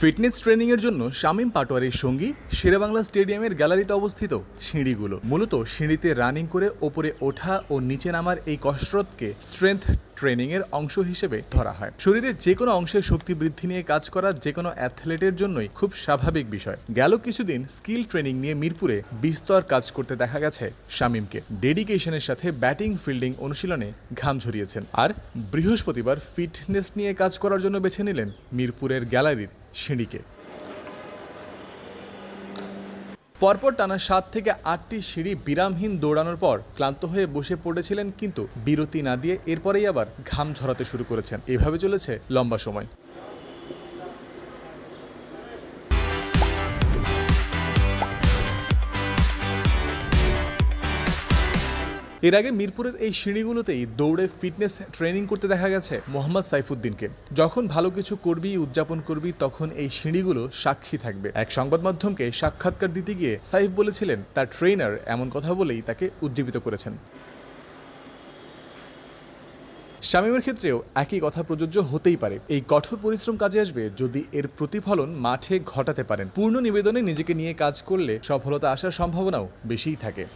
Fitness training এর জন্য শামীম পাটোয়ারির সঙ্গী শেরেবাংলা স্টেডিয়ামের গ্যালারিতে অবস্থিত সিঁড়িগুলো। মূলত সিঁড়িতে রানিং করে ওপরে ওঠা ও নিচে নামার এই কসরতকে স্ট্রেংথ ট্রেনিং এর অংশ হিসেবে ধরা হয়। শরীরের যে কোনো অংশের শক্তি বৃদ্ধি নিয়ে কাজ করা যে কোনো অ্যাথলেটের জন্যই খুব স্বাভাবিক বিষয়। গেল কিছুদিন স্কিল ট্রেনিং নিয়ে মিরপুরে বিস্তর কাজ করতে দেখা গেছে শামীমকে। ডেডিকেশনের সাথে ব্যাটিং ফিল্ডিং অনুশীলনে ঘাম ঝরিয়েছেন। আর বৃহস্পতিবার ফিটনেস নিয়ে কাজ করার জন্য বেছে নিলেন মিরপুরের গ্যালারির সিঁড়িকে। পরপর টানা সাত থেকে আটটি সিঁড়ি বিরামহীন দৌড়ানোর পর ক্লান্ত হয়ে বসে পড়েছিলেন কিন্তু বিরতি না দিয়ে এরপরেই আবার ঘাম ঝরাতে শুরু করেছেন। এভাবে চলেছে লম্বা সময়। এর আগে মিরপুরের এই সিঁড়িগুলোতেই দৌড়ে ফিটনেস ট্রেনিং করতে দেখা গেছে মোহাম্মদ সাইফুদ্দিনকে। যখন ভালো কিছু করবি, উদযাপন করবি, তখন এই সিঁড়িগুলো সাক্ষী থাকবে। এক সংবাদ মাধ্যমকে সাক্ষাৎকার দিতে গিয়ে সাইফ বলেছিলেন, তার ট্রেনার এমন কথা বলেই তাকে উজ্জীবিত করেছেন। শামীমের ক্ষেত্রেও একই কথা প্রযোজ্য হতেই পারে। এই কঠোর পরিশ্রম কাজে আসবে যদি এর প্রতিফলন মাঠে ঘটাতে পারেন। পূর্ণ নিবেদনে নিজেকে নিয়ে কাজ করলে সফলতা আসার সম্ভাবনাও বেশিই থাকে।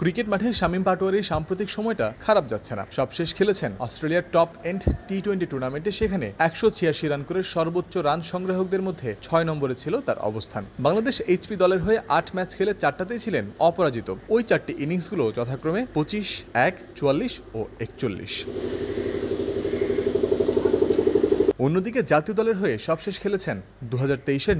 ক্রিকেট মাঠে শামীম পাটোয়ারির সাম্প্রতিক সময়টা খারাপ যাচ্ছে না। সবশেষ খেলেছেন অস্ট্রেলিয়ার টপ এন্ড টি টোয়েন্টি টুর্নামেন্টে সেখানে একশো ছিয়াশি রান করে সর্বোচ্চ রান সংগ্রাহকদের মধ্যে ছয় নম্বরে ছিল তার অবস্থান। বাংলাদেশ এইচপি দলের হয়ে আট ম্যাচ খেলে চারটাতেই ছিলেন অপরাজিত। ওই চারটি ইনিংসগুলো যথাক্রমে পঁচিশ, এক, চুয়াল্লিশ ও একচল্লিশ। অন্যদিকে জাতীয় দলের হয়ে সবশেষ খেলেছেন দু হাজার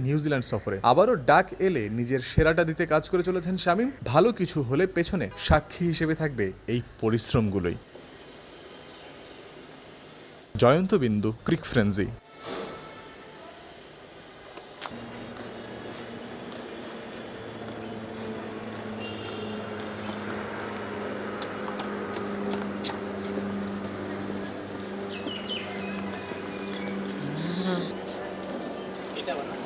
নিউজিল্যান্ড সফরে। আবারও ডাক এলে নিজের সেরাটা দিতে কাজ করে চলেছেন শামিম। ভালো কিছু হলে পেছনে সাক্ষী হিসেবে থাকবে এই পরিশ্রমগুলোই। জয়ন্ত বিন্দু, ক্রিক ফ্রেন্সি। এটা বানান